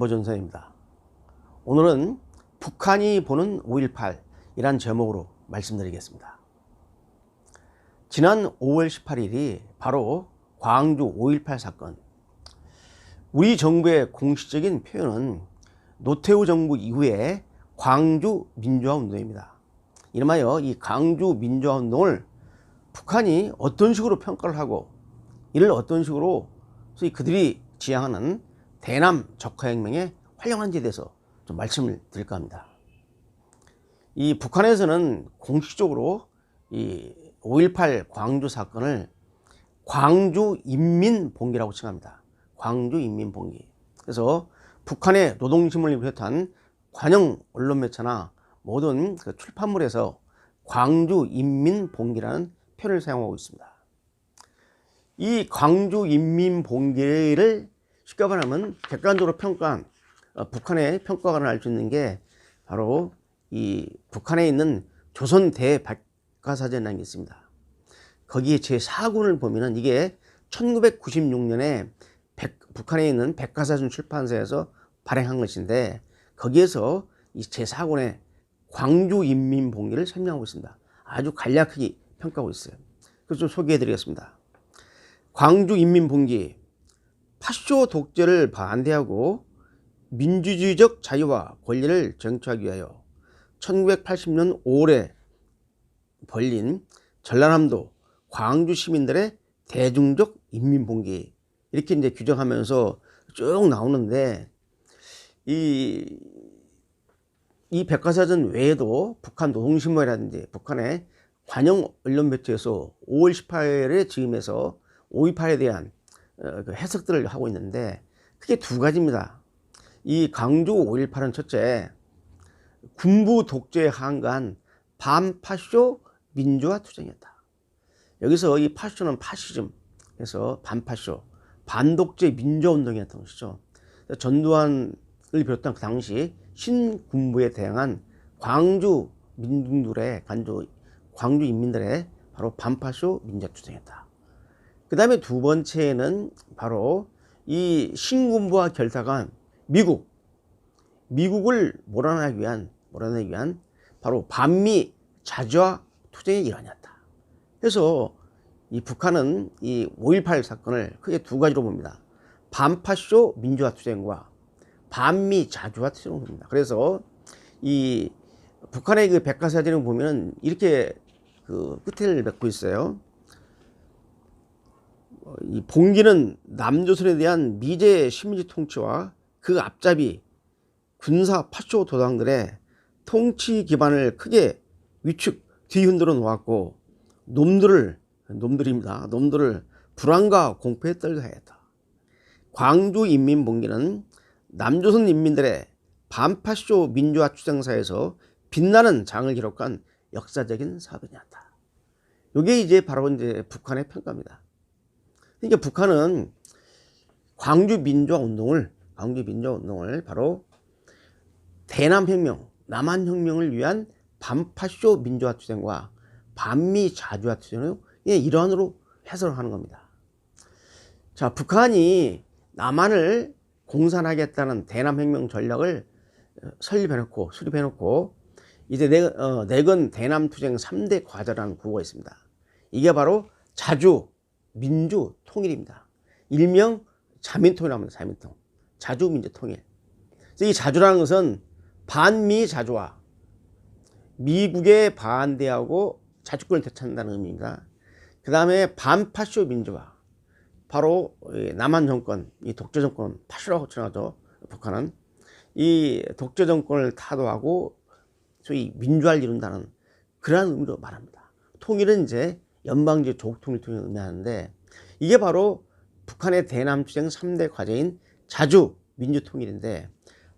안보전선입니다. 오늘은 북한이 보는 5.18이란 제목으로 말씀드리겠습니다. 지난 5월 18일이 바로 광주 5.18 사건. 우리 정부의 공식적인 표현은 노태우 정부 이후에 광주 민주화 운동입니다. 이름하여 이 광주 민주화 운동을 북한이 어떤 식으로 평가를 하고 이를 어떤 식으로 그들이 지향하는 대남 적화혁명에 활용하는지에 대해서 좀 말씀을 드릴까 합니다. 이 북한에서는 공식적으로 이 5.18 광주 사건을 광주 인민봉기라고 칭합니다. 광주 인민봉기. 그래서 북한의 노동신문을 비롯한 관영 언론 매체나 모든 그 출판물에서 광주 인민봉기라는 표현을 사용하고 있습니다. 이 광주 인민봉기를 쉽게 말하면 객관적으로 평가한 어, 북한의 평가관을 알 수 있는 게 바로 이 북한에 있는 조선 대백과사전이라는 게 있습니다. 거기에 제 4군을 보면은 이게 1996년에 북한에 있는 백과사전 출판사에서 발행한 것인데 거기에서 이 제 4군의 광주 인민봉기를 설명하고 있습니다. 아주 간략하게 평가하고 있어요. 그래서 좀 소개해 드리겠습니다. 광주 인민봉기 파쇼 독재를 반대하고 민주주의적 자유와 권리를 쟁취하기 위하여 1980년 5월에 벌린 전라남도 광주 시민들의 대중적 인민봉기. 이렇게 이제 규정하면서 쭉 나오는데 이, 이 백과사전 외에도 북한 노동신문이라든지 북한의 관영 언론 매체에서 5월 18일에 지음해서 5.28에 대한 해석들을 하고 있는데 크게 두 가지입니다. 이 강조 5.18은 첫째, 군부 독재에 항거한 반파쇼 민주화 투쟁이었다. 여기서 이 파쇼는 파시즘, 그래서 반파쇼, 반독재 민주화운동이었던 것이죠. 전두환을 비롯한 그 당시 신군부에 대항한 광주 민중들의 간주, 광주 인민들의 바로 반파쇼 민주화 투쟁이었다. 그 다음에 두 번째는 바로 이 신군부와 결탁한 미국, 미국을 몰아내기 위한, 몰아내기 위한 바로 반미 자주화 투쟁의 일환이었다. 그래서 이 북한은 이 5.18 사건을 크게 두 가지로 봅니다. 반파쇼 민주화 투쟁과 반미 자주화 투쟁을 봅니다. 그래서 이 북한의 그 백과사전을 보면은 이렇게 그 끝을 맺고 있어요. 어, 이 봉기는 남조선에 대한 미제 식민지 통치와 그 앞잡이 군사 파쇼 도당들의 통치 기반을 크게 위축 뒤흔들어 놓았고 놈들을 놈들입니다. 놈들을 불안과 공포에 떨게 하였다. 광주 인민봉기는 남조선 인민들의 반파쇼 민주화 추정사에서 빛나는 장을 기록한 역사적인 사건이었다. 이게 이제 바로 이제 북한의 평가입니다. 그러니까 북한은 광주 민주화 운동을 광주 민주화 운동을 바로 대남 혁명, 남한 혁명을 위한 반파쇼 민주화 투쟁과 반미 자주화 투쟁의 일환으로 해석을 하는 겁니다. 자, 북한이 남한을 공산하겠다는 대남 혁명 전략을 설립해놓고 수립해놓고 이제 내, 어, 내건 대남 투쟁 3대 과제라는 구호가 있습니다. 이게 바로 자주, 민주, 통일입니다. 일명 자민통이라고 합니다. 자민통. 자주민주 통일. 이 자주라는 것은 반미 자주와 미국에 반대하고 자주권을 되찾는다는 의미입니다. 그 다음에 반파쇼 민주화. 바로 남한 정권, 이 독재 정권, 파쇼라고 칭하죠. 북한은. 이 독재 정권을 타도하고 소위 민주화를 이룬다는 그러한 의미로 말합니다. 통일은 이제 연방제 조국 통일 통일 의미하는데 이게 바로 북한의 대남 투쟁 3대 과제인 자주 민주 통일인데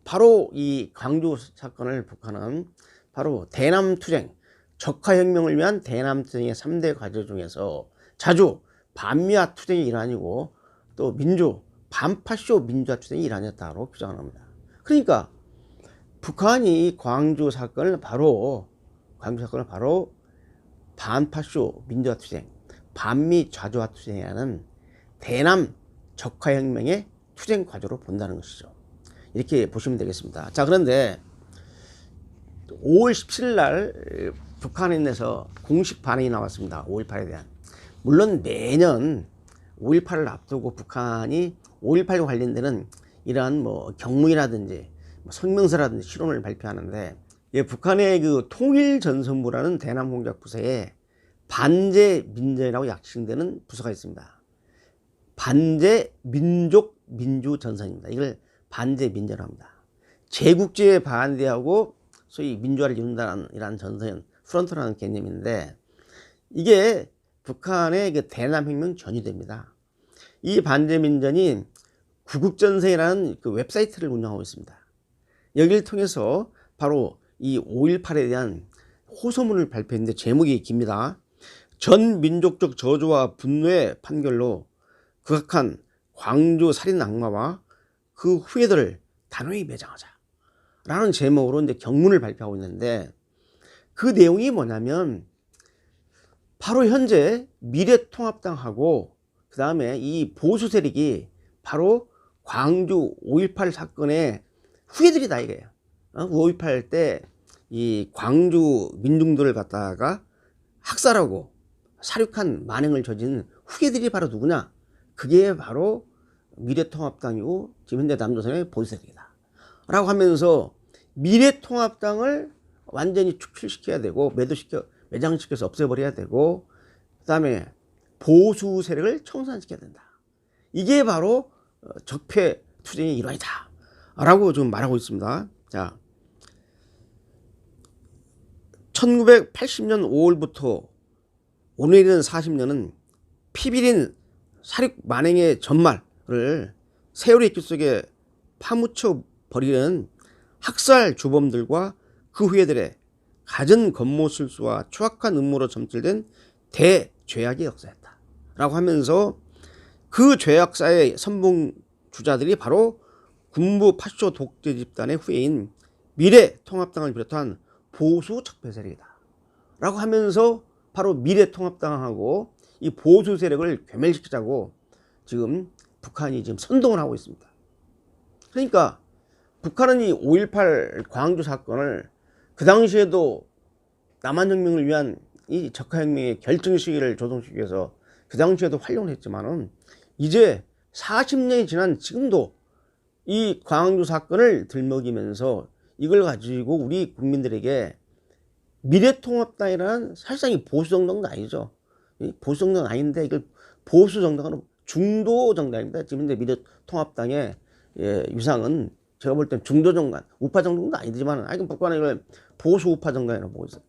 바로 이 광주 사건을 북한은 바로 대남 투쟁 적화 혁명을 위한 대남 투쟁의 3대 과제 중에서 자주 반미화 투쟁의 일환이고 또 민주 반파쇼 민주화 투쟁의 일환이었다고 규정합니다. 그러니까 북한이 광주 사건을 바로 광주 사건을 바로 반파쇼 민주화 투쟁, 반미 좌주화 투쟁이라는 대남 적화혁명의 투쟁 과제로 본다는 것이죠. 이렇게 보시면 되겠습니다. 자 그런데 5월 17일 날 북한에 내서 공식 반응이 나왔습니다. 5.18에 대한. 물론 매년 5.18을 앞두고 북한이 5.18과 관련되는 이러한 뭐 경문이라든지 뭐 성명서라든지 실론을 발표하는데 예, 북한의 그 통일전선부라는 대남공작 부서에 반제 민전이라고 약칭되는 부서가 있습니다. 반제 민족 민주 전선입니다. 이걸 반제 민전이라고 합니다. 제국주의에 반대하고 소위 민주화를 이룬다는 이러한 전선 프런트라는 개념인데 이게 북한의 그 대남혁명 전유대입니다. 이 반제민전이 구국전선이라는 그 웹사이트를 운영하고 있습니다. 여기를 통해서 바로 이 5.18에 대한 호소문을 발표했는데 제목이 깁니다. 전 민족적 저주와 분노의 판결로 극악한 광주 살인 악마와 그 후예들을 단호히 매장하자. 라는 제목으로 이제 경문을 발표하고 있는데 그 내용이 뭐냐면 바로 현재 미래통합당하고 그 다음에 이 보수 세력이 바로 광주 5.18 사건의 후예들이다 이거예요. 어? 5.18 때 이 광주 민중들을 갖다가 학살하고 사륙한 만행을 저지른 후예들이 바로 누구냐? 그게 바로 미래통합당이고 지금 현재 남조선의 보수세력이다. 라고 하면서 미래통합당을 완전히 축출시켜야 되고 매도시켜 매장시켜서 없애버려야 되고 그 다음에 보수 세력을 청산시켜야 된다. 이게 바로 어, 적폐 투쟁의 일환이다. 라고 좀 말하고 있습니다. 자, 1980년 5월부터 오늘이는 40년은 피비린 사륙 만행의 전말을 세월의 입기 속에 파묻혀 버리는 학살 주범들과 그 후예들의 갖은 겉모술수와 추악한 음모로 점철된 대죄악의 역사였다. 라고 하면서 그 죄악사의 선봉 주자들이 바로 군부 파쇼 독재 집단의 후예인 미래통합당을 비롯한 보수 적폐 세력이다. 라고 하면서 바로 미래통합당하고 이 보수 세력을 괴멸시키자고 지금 북한이 지금 선동을 하고 있습니다. 그러니까 북한은 이 5.18 광주 사건을 그 당시에도 남한혁명을 위한 이 적화혁명의 결정 시기를 조성시키기 위해서 그 당시에도 활용을 했지만은 이제 40년이 지난 지금도 이 광주 사건을 들먹이면서 이걸 가지고 우리 국민들에게 미래통합당이라는 사실상 이 보수 정당도 아니죠. 이 보수 정당 아닌데 이걸 보수 정당은 중도 정당입니다. 지금 이제 미래통합당의 예, 유상은 제가 볼 땐 중도 정당, 우파 정당도 아니지만 하여간 북한은 이걸 보수 우파 정당이라고 보고 있어요.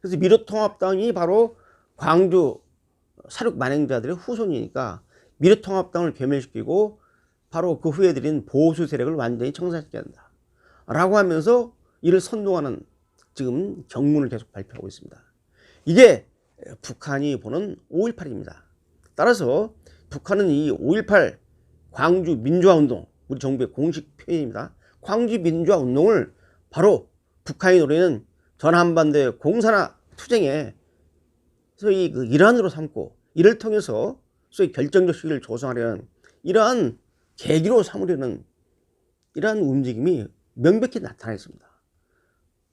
그래서 미래통합당이 바로 광주 사륙 만행자들의 후손이니까 미래통합당을 괴멸시키고 바로 그 후예들인 보수 세력을 완전히 청산시켜야 한다. 라고 하면서 이를 선동하는 지금 경문을 계속 발표하고 있습니다. 이게 북한이 보는 5.18입니다. 따라서 북한은 이 5.18 광주 민주화 운동, 우리 정부의 공식 표현입니다. 광주 민주화 운동을 바로 북한이 노리는 전한반도의 공산화 투쟁에 소위 그 일환으로 삼고 이를 통해서 소위 결정적 시기를 조성하려는 이러한 계기로 삼으려는 이러한 움직임이 명백히 나타나 있습니다.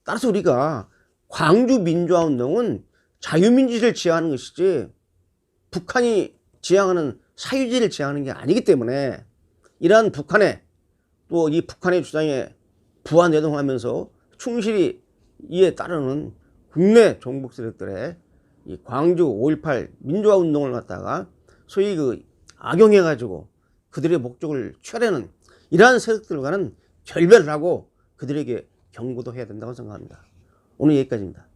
따라서 우리가 광주 민주화 운동은 자유민주주의를 지향하는 것이지 북한이 지향하는 사유지를 지향하는 게 아니기 때문에 이러한 북한의 또 이 북한의 주장에 부안대동하면서 충실히 이에 따르는 국내 종북 세력들의 이 광주 5.18 민주화 운동을 갖다가 소위 그 악용해 가지고 그들의 목적을 취하려는 이러한 세력들과는 결별을 하고 그들에게 경고도 해야 된다고 생각합니다. 오늘 여기까지입니다.